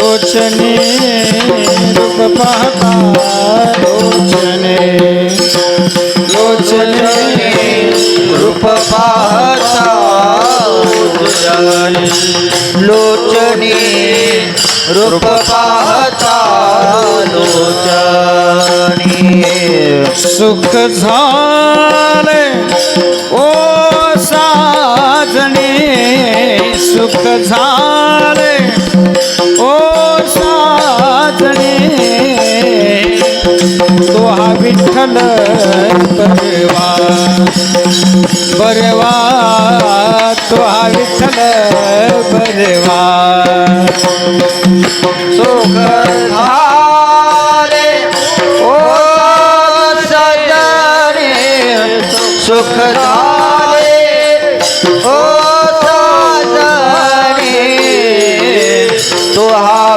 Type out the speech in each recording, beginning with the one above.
लोचने रूप पाहता लोचने। लोचने रूप पाहता लोचने रूप पाता लोचने। सुख झाले, ओ साजणे सुख झाले, ओ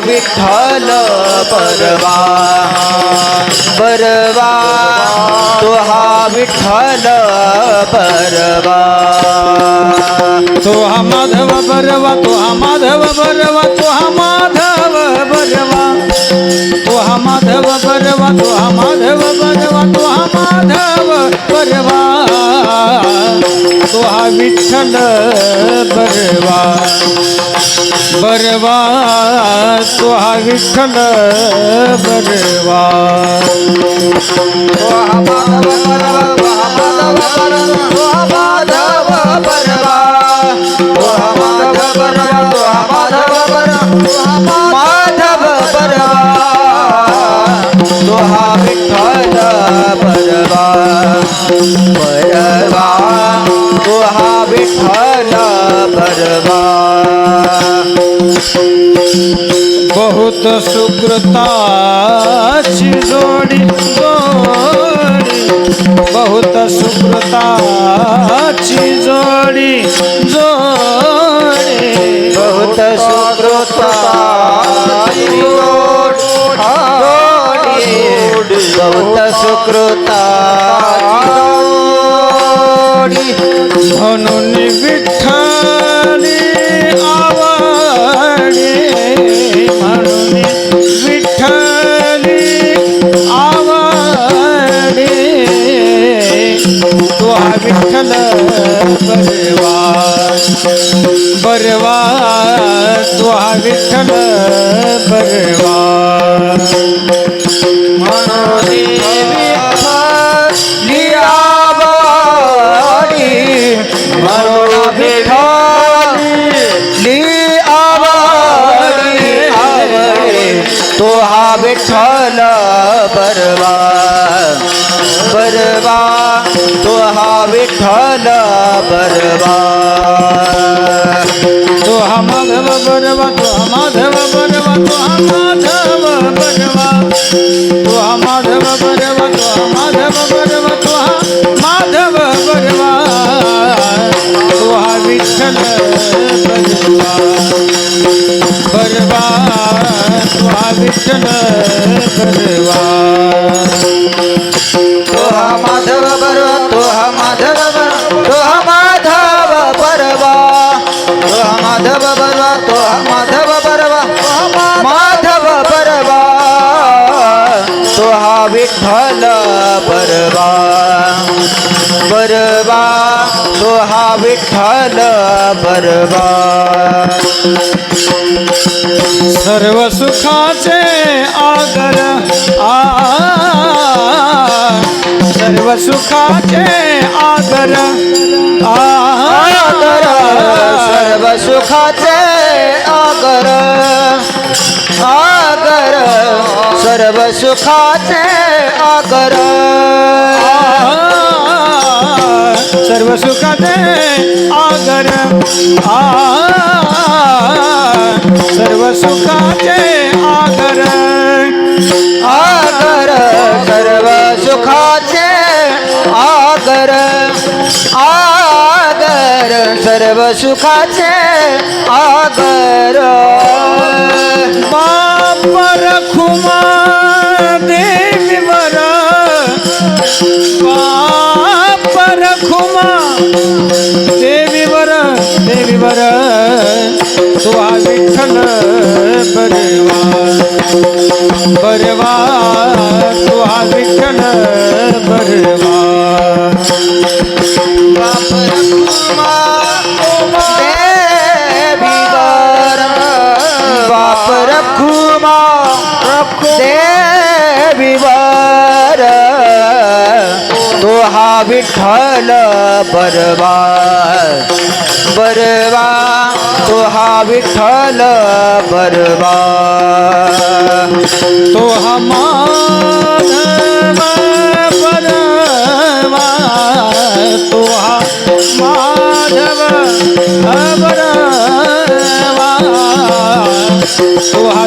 विठ्ठल परवा बरवा तो हा विठ्ठल परवा तो हा माधव बरवा तो हा माधव बरवा. तो हा माधव बरवा तो हा माधव बरवा तो हा माधव बरवा तो हा माधव बरवा तो हा विठ्ठल बरवा बरवा तो हा विठ्ठल बरवा तो हा माधव परवा तो हा तो हा परवा तो हा विठ्ठल परवा परवा तो हा विठ्ठल परवा बहुत सुकृताची जोडी जोडी। बहुत सुकृताची जोडी जोडी। बहुत सुकृता बहुत सुकृता विठ्ठल बरवा बरवा तो विठ्ठल बरवा तो हा माधव बरवा तो हा माधव बरवा तो हा तो हा विठ्ठल बरवा तो हा माधव बरवा तो हा माधव बरवा तो हा माधव बरवा। तो हा माधव बरवा तो हा माधव बरवा माधव बरवा। तो हा विठ्ठल बरवा। बरवा तो हा बरवा। सर्व सुखाचे आगर आ सर्व सुखाचे आगर आगर सर्व सुखाचे आगर आगर सर्व सुखाचे आगर सर्व सुख दे आगर आ सर्व सुखाचे आगर आगर सर्व सुखाचे आगर आगर सर्व सुखाचे आगर बापर खुमा खुमा देवीवर देवीवर तो हा विठ्ठल बरवा बरवा. तो हा विठ्ठल बरवा विठ्ठल बरवा बरवा तो हा विठ्ठल बरवा तो हा माधव बरवा तो हा माधव बरवा तो हा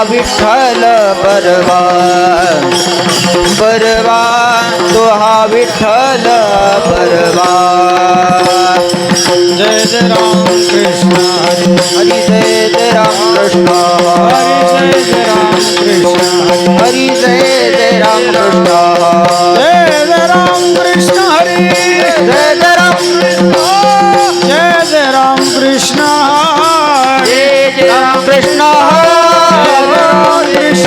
तो हा विठ्ठल बरवा बरवा तो हा बरवा जय जय राम कृष्ण, हरी जय जय राम कृष्ण। हरी जय जय राम कृष्ण, हरी जय जय राम कृष्ण। जय जय राम कृष्ण, हरी जय जय राम कृष्ण। जय जय राम कृष्ण जय जय राम कृष्ण।